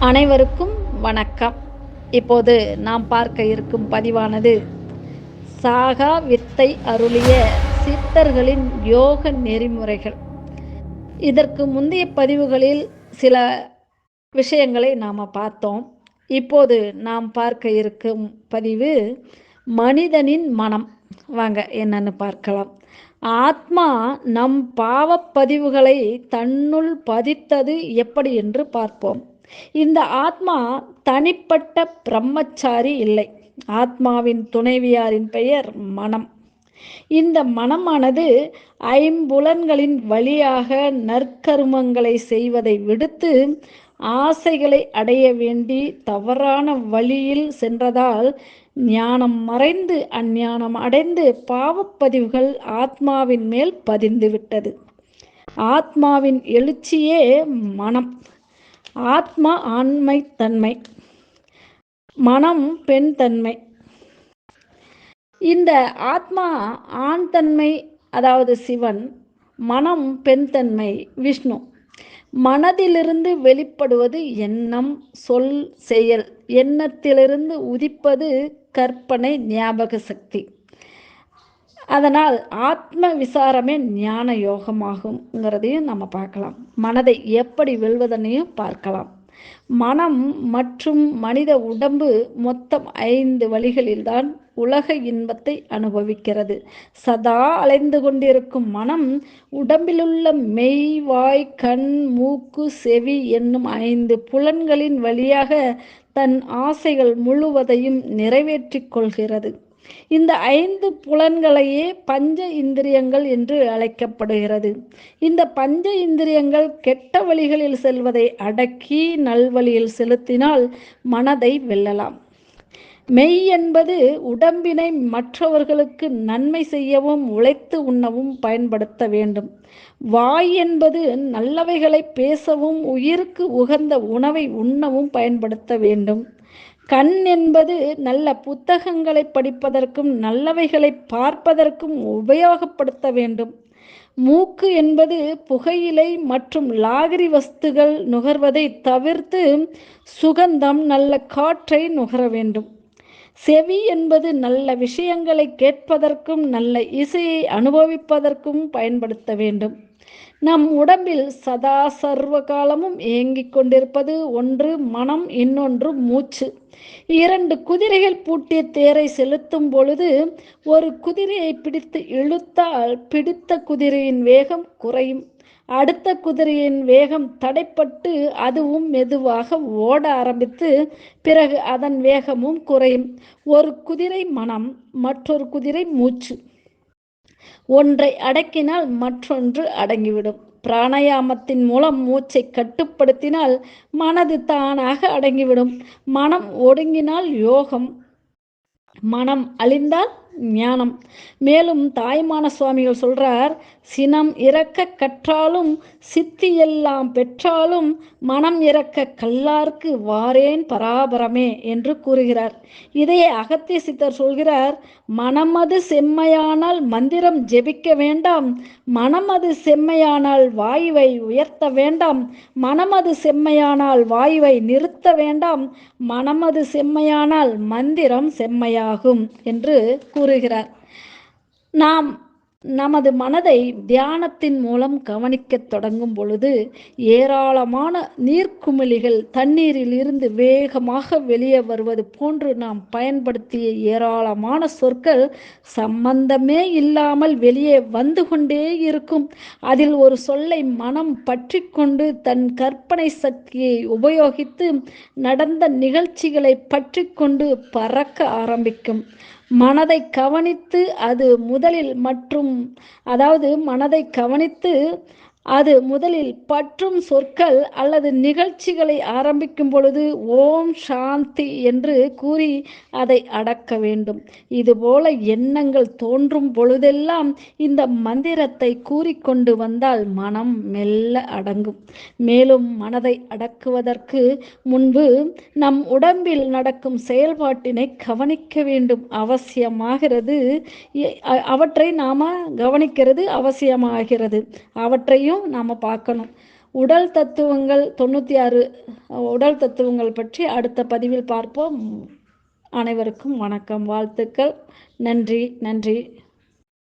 அனைவருக்கும் வணக்கம். இப்போது நாம் பார்க்க இருக்கும் பதிவானது சாகா வித்தை அருளிய சித்தர்களின் யோக நெறிமுறைகள். இதற்கு முந்தைய பதிவுகளில் சில விஷயங்களை நாம் பார்த்தோம். இப்போது நாம் பார்க்க இருக்கும் பதிவு மனிதனின் மனம். வாங்க என்னன்னு பார்க்கலாம். ஆத்மா நம் பாவப்பதிவுகளை தன்னுள் பதித்தது எப்படி என்று பார்ப்போம். இந்த ஆத்மா தனிப்பட்ட பிரம்மச்சாரி இல்லை. ஆத்மாவின் துணைவியாரின் பெயர் மனம். இந்த மனமானது ஐம்புலன்களின் வழியாக நற்கருமங்களை செய்வதை விடுத்து ஆசைகளை அடைய வேண்டி தவறான வழியில் சென்றதால் ஞானம் மறைந்து அஞ்ஞானம் அடைந்து பாவப்பதிவுகள் ஆத்மாவின் மேல் பதிந்து விட்டது ஆத்மாவின் எழுச்சியே மனம். ஆத்மா ஆண்மை தன்மை மனம் பெண் தன்மை. இந்த ஆத்மா ஆண் தன்மை அதாவது சிவன் மனம் பெண் தன்மை விஷ்ணு. மனதிலிருந்து வெளிப்படுவது எண்ணம் சொல் செயல். எண்ணத்திலிருந்து உதிப்பது கற்பனை ஞாபக சக்தி. அதனால் ஆத்ம விசாரமே ஞான யோகமாகுங்கிறதையும் நம்ம பார்க்கலாம். மனதை எப்படி வெல்வதனையும் பார்க்கலாம். மனம் மற்றும் மனித உடம்பு மொத்தம் ஐந்து வழிகளில்தான் உலக இன்பத்தை அனுபவிக்கிறது. சதா அலைந்து கொண்டிருக்கும் மனம் உடம்பிலுள்ள மெய் வாய் கண் மூக்கு செவி என்னும் ஐந்து புலன்களின் வழியாக தன் ஆசைகள் முழுவதையும் நிறைவேற்றிக் கொள்கிறது. இந்த ஐந்து புலன்களையே பஞ்ச இந்திரியங்கள் என்று அழைக்கப்படுகிறது. இந்த பஞ்ச இந்திரியங்கள் கெட்ட வழிகளில் செல்வதை அடக்கி நல்வழியில் செலுத்தினால் மனதை வெல்லலாம். மெய் என்பது உடம்பினை மற்றவர்களுக்கு நன்மை செய்யவும் உழைத்து உண்ணவும் பயன்படுத்த வேண்டும். வாய் என்பது நல்லவைகளை பேசவும் உயிருக்கு உகந்த உணவை உண்ணவும் பயன்படுத்த வேண்டும். கண் என்பது நல்ல புத்தகங்களை படிப்பதற்கும் நல்லவைகளை பார்ப்பதற்கும் உபயோகப்படுத்த வேண்டும். மூக்கு என்பது புகையிலை மற்றும் லாகிரி வஸ்துகள் நுகர்வதை தவிர்த்து சுகந்தம் நல்ல காற்றை நுகர வேண்டும். செவி என்பது நல்ல விஷயங்களை கேட்பதற்கும் நல்ல இசையை அனுபவிப்பதற்கும் பயன்படுத்த வேண்டும். நம் உடம்பில் சதா சர்வ காலமும் ஏங்கிக் கொண்டிருப்பது ஒன்று மனம் இன்னொன்று மூச்சு. இரண்டு குதிரைகள் பூட்டிய தேரை செலுத்தும் பொழுது ஒரு குதிரையை பிடித்து இழுத்தால் பிடித்த குதிரையின் வேகம் குறையும். அடுத்த குதிரையின் வேகம் தடைப்பட்டு அதுவும் மெதுவாக ஓட ஆரம்பித்து பிறகு அதன் வேகமும் குறையும். ஒரு குதிரை மனம் மற்றொரு குதிரை மூச்சு. ஒன்றை அடக்கினால் மற்றொன்று அடங்கிவிடும். பிராணாயாமத்தின் மூலம் மூச்சை கட்டுப்படுத்தினால் மனது தானாக அடங்கிவிடும். மனம் ஒடுங்கினால் யோகம். மனம் அழிந்தால் ஞானம். மேலும் தாய்மான சுவாமிகள் சொல்றார் சினம் இறக்க கற்றாலும் சித்தி எல்லாம் பெற்றாலும் மனம் இறக்க கல்லார்க்கு வாரேன் பராபரமே என்று கூறுகிறார். இதையே அகத்திய சித்தர் சொல்கிறார் மனமது செம்மையானால் மந்திரம் ஜெபிக்க வேண்டாம் மனமது செம்மையானால் வாயுவை உயர்த்த வேண்டாம் மனமது செம்மையானால் வாயுவை நிறுத்த வேண்டாம் மனமது செம்மையானால் மந்திரம் செம்மையாகும் என்று கூறுகிறார். நாம் நமது மனதை தியானத்தின் மூலம் கவனிக்கத் தொடங்கும் பொழுது ஏராளமான நீர்க்குமிழிகள் தண்ணீரில் இருந்து வேகமாக வெளியே வருவது போன்று நாம் பயன்படுத்திய ஏராளமான சொற்கள் சம்பந்தமே இல்லாமல் வெளியே வந்து கொண்டே இருக்கும். அதில் ஒரு சொல்லை மனம் பற்றி கொண்டு தன் கற்பனை சக்தியை உபயோகித்து நடந்த நிகழ்ச்சிகளை பற்றி கொண்டு பறக்க ஆரம்பிக்கும். மனதை கவனித்து அது முதலில் மற்றும் அதாவது மனதை கவனித்து அது முதலில் பற்றும் சொற்கள் அல்லது நிகழ்ச்சிகளை ஆரம்பிக்கும் பொழுது ஓம் சாந்தி என்று கூறி அதை அடக்க வேண்டும். இதுபோல எண்ணங்கள் தோன்றும் பொழுதெல்லாம் இந்த மந்திரத்தை கூறிக்கொண்டு வந்தால் மனம் மெல்ல அடங்கும். மேலும் மனதை அடக்குவதற்கு முன்பு நம் உடம்பில் நடக்கும் செயல்பாட்டினை கவனிக்க வேண்டும். அவசியமாகிறது அவற்றை நாம் கவனிக்கிறது அவசியமாகிறது. அவற்றையும் நாம் பார்க்கணும். உடல் தத்துவங்கள் தொண்ணூற்றி ஆறு உடல் தத்துவங்கள் பற்றி அடுத்த பதிவில் பார்ப்போம். அனைவருக்கும் வணக்கம் வாழ்த்துக்கள். நன்றி நன்றி.